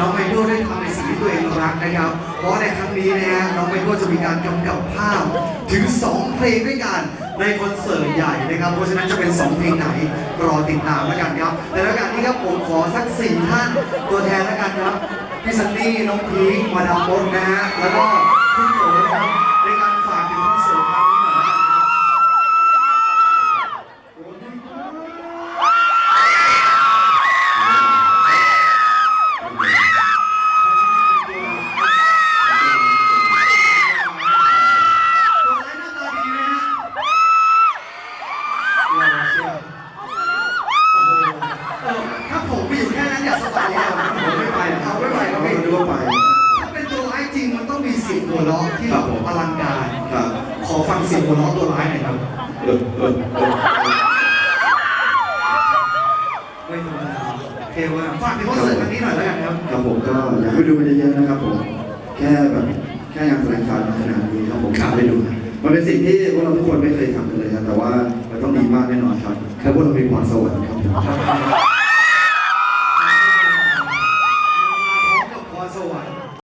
น้องไมเคิลได้ทำในสิ่งที่ตัวเองรักนะครับ เพราะในครั้งนี้นะฮะน้องไมเคิลจะมีการกำกับภาพถึง 2 เพลงด้วยกันในคอนเสิร์ตใหญ่นะครับ เพราะฉะนั้นจะเป็น 2 เพลงไหนรอติดตามแล้วกันครับ แต่แล้วกันนี้ครับผมขอสักสี่ท่านตัวแทนแล้วกันครับพี่ซันนี่น้องพีคมาดามมดนะฮะแล้วก็ อยู่แค่นั้นอาสบายแล้วผมไม่ไปเอาไม่ไปครับไม่รู้ว่าไป ถ้าเป็นตัวร้ายจริงมันต้องมีเสียงหัวเราะที่แบบอลังการครับ ขอฟังเสียงหัวเราะตัวร้ายหน่อยครับเออเออเออไม่ธรรมดาเทว่าฝากถึงคอนเสิร์ตครั้งนี้หน่อยแล้วกันครับครับผมก็อยากให้ไปดูกันเยอะๆนะครับผม แค่แบบแค่งานแถลงข่าวขนาดนี้ครับผมครับไปดู มันเป็นสิ่งที่พวกเราทุกคนไม่เคยทำกันเลยครับแต่ว่ามันต้องดีมากแน่นอนครับ และพวกเรามีพรสวรรค์ครับผม